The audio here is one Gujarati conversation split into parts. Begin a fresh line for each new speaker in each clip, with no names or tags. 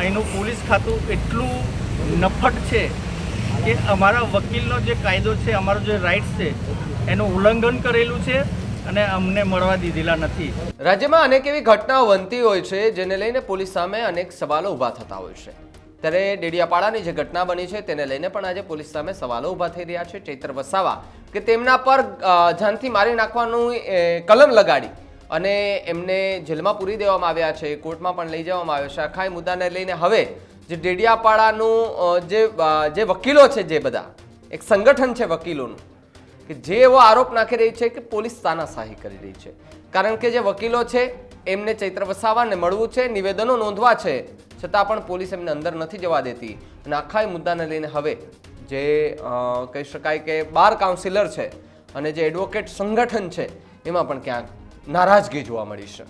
અહીંનું પોલીસ ખાતું એટલું નફટ છે કે અમારા વકીલનો જે કાયદો છે, અમારો જે રાઇટ્સ છે, એનું ઉલ્લંઘન કરેલું છે અને અમને મળવા દીધેલા નથી.
રાજ્યમાં અનેક એવી ઘટનાઓ બનતી હોય છે, જેને લઈને પોલીસ સામે અનેક સવાલો ઊભા થતા હોય છે. ત્યારે ડેડિયાપાડાની જે ઘટના બની છે, તેને લઈને પણ આજે પોલીસ સામે સવાલો ઊભા થઈ રહ્યા છે. ચૈત્ર વસાવા કે તેમના પર જાનથી મારી નાખવાનું કલમ લગાડી અને એમને જેલમાં પૂરી દેવામાં આવ્યા છે, કોર્ટમાં પણ લઈ જવામાં આવ્યો છે. આખા મુદ્દાને લઈને હવે જે ડેડિયાપાડાનું જે જે વકીલો છે જે બધા, એક સંગઠન છે વકીલોનું, કે જે એવો આરોપ નાખી રહી છે કે પોલીસ તાનાશાહી કરી રહી છે. કારણ કે જે વકીલો છે, એમને ચૈત્ર વસાવાને મળવું છે, નિવેદનો નોંધવા છે, છતાં પણ પોલીસ એમને અંદર નથી જવા દેતી. અને આખા મુદ્દાને લઈને હવે જે કહી શકાય કે બાર કાઉન્સિલર છે અને જે એડવોકેટ સંગઠન છે, એમાં પણ ક્યાંક નારાજગી જોવા મળી છે.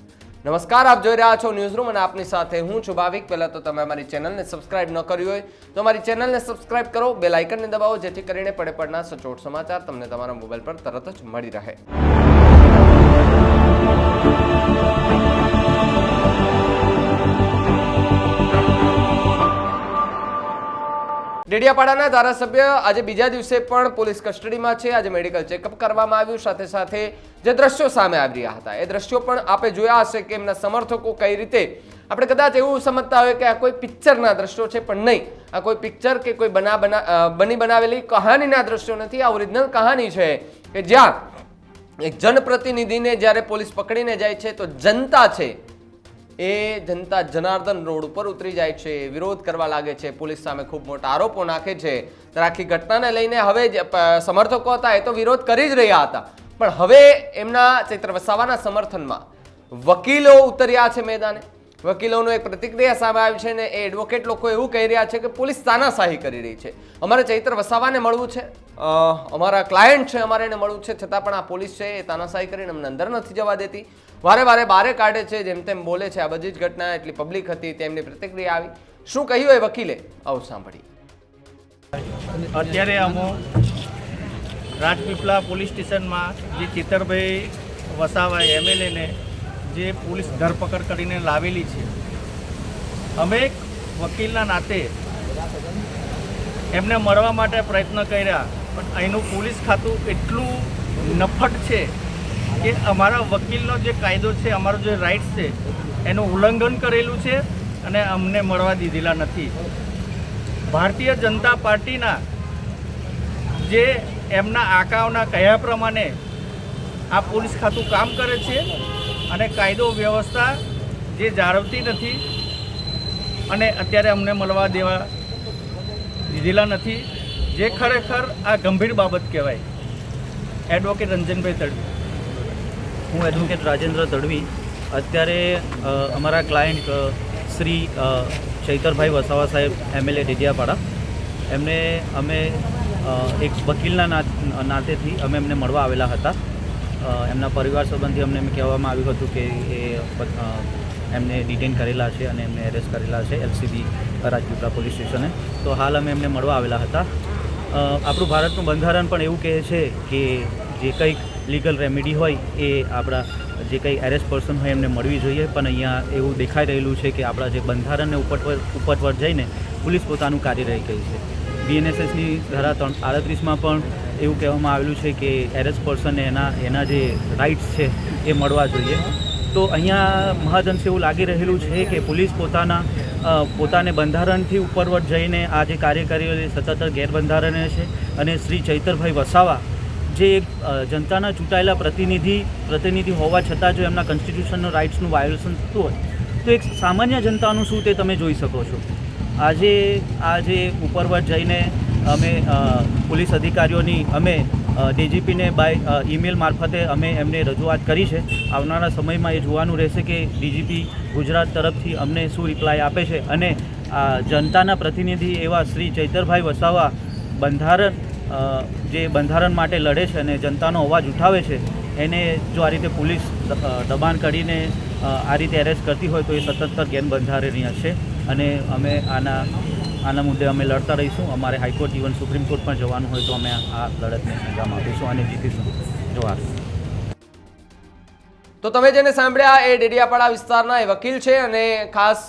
નમસ્કાર, આપ જોઈ રહ્યા છો ન્યૂઝરૂમ અને આપની સાથે હું છું ભાવિક. પહેલાં તો તમે અમારી ચેનલને સબસ્ક્રાઇબ ન કરી હોય, તો અમારી ચેનલને સબસ્ક્રાઇબ કરો, બે લાઇકનને દબાવો, જેથી કરીને પડે પડના સચોટ સમાચાર તમને તમારા મોબાઈલ પર તરત જ મળી રહે. ડેડિયાપાડાના ધારાસભ્ય આજે બીજા દિવસે પણ પોલીસ કસ્ટડીમાં છે. આજે મેડિકલ ચેકઅપ કરવામાં આવ્યું. સાથે સાથે જે દ્રશ્યો સામે આવી રહ્યા હતા, એ દ્રશ્યો પણ આપે જોયા હશે કે એમના સમર્થકો કઈ રીતે આપણે કદાચ એવું સમજતા હોય કે આ કોઈ પિક્ચરના દ્રશ્યો છે, પણ નહીં. આ કોઈ પિક્ચર કે કોઈ બના બના બની બનાવેલી કહાનીના દ્રશ્યો નથી. આ ઓરિજિનલ કહાની છે કે જ્યાં એક જનપ્રતિનિધિને જ્યારે પોલીસ પકડીને જાય છે, તો જનતા છે એ જનતા જનાર્દન રોડ ઉપર ઉતરી જાય છે. વિરોધ કરવા લાગે છે. પોલીસ સામે ખૂબ મોટા આરોપો નાખે છે. ત્યારે આખી ઘટનાને લઈને હવે જે સમર્થકો હતા, એ તો વિરોધ કરી જ રહ્યા હતા. પણ હવે એમના ચૈત્ર વસાવાના સમર્થનમાં વકીલો ઉતર્યા છે મેદાને. વકીલોનું એક પ્રતિક્રિયા સામે આવી છે ને એ એડવોકેટ લોકો એવું કહી રહ્યા છે કે પોલીસ તાનાશાહી કરી રહી છે. અમારે ચૈત્ર વસાવાને મળવું છે. અમારા ક્લાયન્ટ છે, અમારે એને મળવું છે. છતાં પણ આ પોલીસ છે એ તાનાશાહી કરીને અમને અંદર નથી જવા દેતી. વારે વારે બારે કાઢે છે, જેમ તેમ બોલે છે. આ બધી જ ઘટના એટલી પબ્લિક હતી, તેમની પ્રતિક્રિયા આવી. શું કહ્યું એ વકીલે? આવું સાંભળી.
અત્યારે અમો રાજપીપળા પોલીસ સ્ટેશનમાં જે ચિત્તરભાઈ વસાવા એમએલએને જે પોલીસ ધરપકડ કરીને લાવેલી છે, અમે એક વકીલના નાતે એમને મળવા માટે પ્રયત્ન કર્યા, પણ અહીંનું પોલીસ ખાતું એટલું નફટ છે કે અમારા વકીલનો જે કાયદો છે, અમારો જે રાઇટ્સ છે, એનું ઉલ્લંઘન કરેલું છે અને અમને મળવા દીધેલા નથી. ભારતીય જનતા પાર્ટીના જે એમના આકાઓના કહ્યા પ્રમાણે આ પોલીસ ખાતું કામ કરે છે અને કાયદો વ્યવસ્થા જે જાળવતી નથી અને અત્યારે અમને મળવા દેવા દીધેલા નથી, જે ખરેખર આ ગંભીર બાબત કહેવાય. એડવોકેટ રંજનભાઈ તડવી.
હું એડવોકેટ રાજેન્દ્ર તડવી. અત્યારે અમારા ક્લાયન્ટ શ્રી ચૈતરભાઈ વસાવા સાહેબ એમએલએ ડેડિયાપાડા એમને અમે એક વકીલના નાતેથી અમે એમને મળવા આવેલા હતા. એમના પરિવાર સંબંધી અમને એમ કહેવામાં આવ્યું હતું કે એ એમને ડિટેન કરેલા છે અને એમને એરેસ્ટ કરેલા છે એલસીબી રાજપીપળા પોલીસ સ્ટેશને. તો હાલ અમે એમને મળવા આવેલા હતા. આપણું ભારતનું બંધારણ પણ એવું કહે છે કે જે કંઈક લીગલ રેમેડી હોય એ આપણા, જે કંઈ એરેસ્ટ પર્સન હોય એમને મળવી જોઈએ. પણ અહીંયા એવું દેખાઈ રહેલું છે કે આપણા જે બંધારણને ઉપર પર ઉપર પર જઈને પોલીસ પોતાનું કાર્ય રહી ગઈ છે બીએનએસએસની ધારા ત્રણ, આડત્રીસમાં પણ એવું કહેવામાં આવેલું છે કે એરેસ્ટ પર્સનને એના એના જે રાઇટ્સ છે એ મળવા જોઈએ. તો અહીંયા મહાજનસે એવું લાગી રહેલું છે કે પોલીસ પોતાના પોતાને બંધારણથી ઉપરવટ જઈને આ જે કાર્ય સતત ગેરબંધારણીય છે. અને શ્રી ચૈતરભાઈ વસાવા જે એક જનતાના ચૂંટાયેલા પ્રતિનિધિ પ્રતિનિધિ હોવા છતાં જો એમના કોન્સ્ટિટ્યુશનનો રાઇટ્સનું વાયોલેશન થતું હોય, તો એક સામાન્ય જનતાનું શું તે તમે જોઈ શકો છો? આજે આ જે ઉપરવટ જઈને અમે પોલીસ અધિકારીઓની અમે ડીજીપીને બાય ઈમેલ મારફતે અમે એમને રજૂઆત કરી છે. આવનારા સમયમાં એ જોવાનું રહેશે કે ડીજીપી ગુજરાત તરફથી અમને શું રિપ્લાય આપે છે અને જનતાના પ્રતિનિધિ એવા શ્રી ચૈતરભાઈ વસાવા બંધારણ જે બંધારણ માટે લડે છે અને જનતાનો અવાજ ઉઠાવે છે, એને જો આ રીતે પોલીસ દબાણ કરીને આ રીતે એરેસ્ટ કરતી હોય તો એ સતત ગેરબંધારણીય છે. અને અમે આના આના મુદ્દે અમે લડતા રહીશું. અમારે હાઈકોર્ટ ઇવન સુપ્રીમ કોર્ટ પણ જવાનું હોય તો અમે આ લડતને અંજામ આપીશું અને જીતીશું. જોવાર
તો તમે જેને સાંભળ્યા, એ ડેડિયાપાડા વિસ્તારના એ વકીલ છે અને ખાસ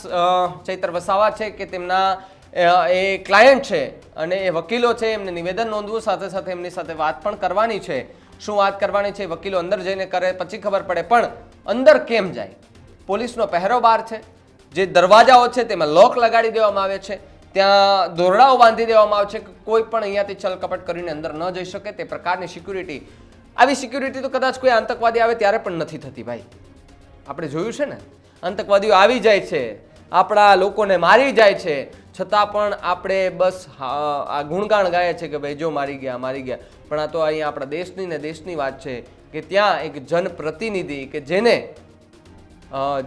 ચૈત્ર વસાવા છે કે તેમના એ ક્લાયન્ટ છે અને એ વકીલો છે. એમને નિવેદન નોંધવું સાથે સાથે એમની સાથે વાત પણ કરવાની છે. શું વાત કરવાની છે વકીલો અંદર જઈને કરે, પછી ખબર પડે. પણ અંદર કેમ જાય? પોલીસનો પહેરો બાર છે. જે દરવાજાઓ છે તેમાં લોક લગાડી દેવામાં આવે છે. ત્યાં દોરડાઓ બાંધી દેવામાં આવે છે કે કોઈ પણ અહીંયાથી છલકપટ કરીને અંદર ન જઈ શકે તે પ્રકારની સિક્યુરિટી આવી સિક્યુરિટી તો કદાચ કોઈ આતંકવાદી આવે ત્યારે પણ નથી થતી ભાઈ. આપણે જોયું છે ને? આતંકવાદીઓ આવી જાય છે, આપણા લોકોને મારી જાય છે, છતાં પણ આપણે બસ આ ગુણગાણ ગાય છે કે ભાઈ જો મારી ગયા મારી ગયા. પણ આ તો અહીંયા આપણા દેશની ને દેશની વાત છે કે ત્યાં એક જનપ્રતિનિધિ કે જેને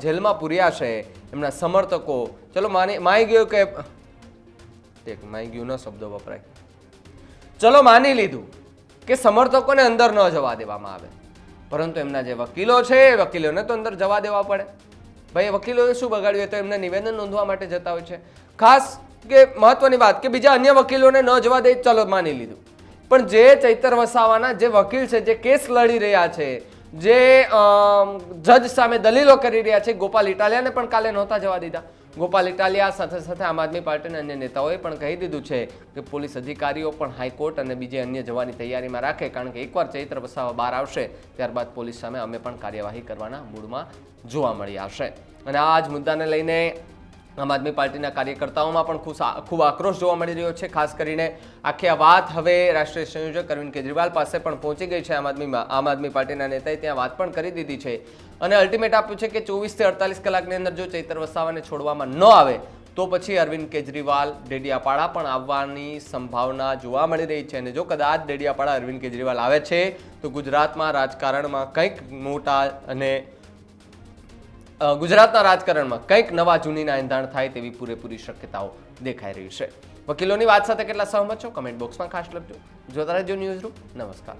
જેલમાં પૂર્યા છે, એમના સમર્થકો. ચલો માની માઈ ગયો કે એક માઈ ગયું ન શબ્દો વપરાય. ચલો માની લીધું કે સમર્થકોને અંદર ન જવા દેવામાં આવે. પરંતુ એમના જે વકીલો છે, એ વકીલોને તો અંદર જવા દેવા પડે. ભાઈ વકીલોએ શું બગાડ્યું? તો એમને નિવેદન નોંધવા માટે જતા હોય છે. ખાસ કે મહત્વની વાત કે બીજા અન્ય વકીલોને ન જવા દે, ચલો માની લીધું. પણ જે ચૈતર વસાવાના જે વકીલ છે, જે કેસ લડી રહ્યા છે, જે જજ સામે દલીલો કરી રહ્યા છે, ગોપાલ ઇટાલિયાને પણ કાલે નહોતા જવા દીધા. ગોપાલ ઇટાલિયા સાથે સાથે આમ આદમી પાર્ટીના અન્ય નેતાઓએ પણ કહી દીધું છે કે પોલીસ અધિકારીઓ પણ હાઈકોર્ટ અને બીજે અન્ય જવાની તૈયારીમાં રાખે કારણ કે એકવાર ચૈત્ર વસાવા બહાર આવશે, ત્યારબાદ પોલીસ સામે અમે પણ કાર્યવાહી કરવાના મૂડમાં જોવા મળી આવશે. અને આ જ મુદ્દાને લઈને આમ આદમી પાર્ટીના કાર્યકર્તાઓમાં પણ ખૂબ ખૂબ આક્રોશ જોવા મળી રહ્યો છે. ખાસ કરીને આખી આ વાત હવે રાષ્ટ્રીય સંયોજક અરવિંદ કેજરીવાલ પાસે પણ પહોંચી ગઈ છે. આમ આદમીમાં આમ આદમી પાર્ટીના નેતાએ ત્યાં વાત પણ કરી દીધી છે. અને અલ્ટિમેટ આપ્યું છે કે ચોવીસથી અડતાલીસ કલાકની અંદર જો ચૈતર વસાવાને છોડવામાં ન આવે, તો પછી અરવિંદ કેજરીવાલ ડેડિયાપાડા પણ આવવાની સંભાવના જોવા મળી રહી છે. અને જો કદાચ ડેડિયાપાડા અરવિંદ કેજરીવાલ આવે છે, તો ગુજરાતમાં રાજકારણમાં કંઈક મોટા અને ગુજરાતના રાજકારણમાં કંઈક નવા જૂનીના એંધાણ થાય તેવી પૂરેપૂરી શક્યતાઓ દેખાઈ રહી છે. વકીલોની વાત સાથે કેટલા સહમત છો? કમેન્ટ બોક્સમાં ખાસ લખજો. જોતા રહેજો ન્યૂઝ રૂમ નમસ્કાર.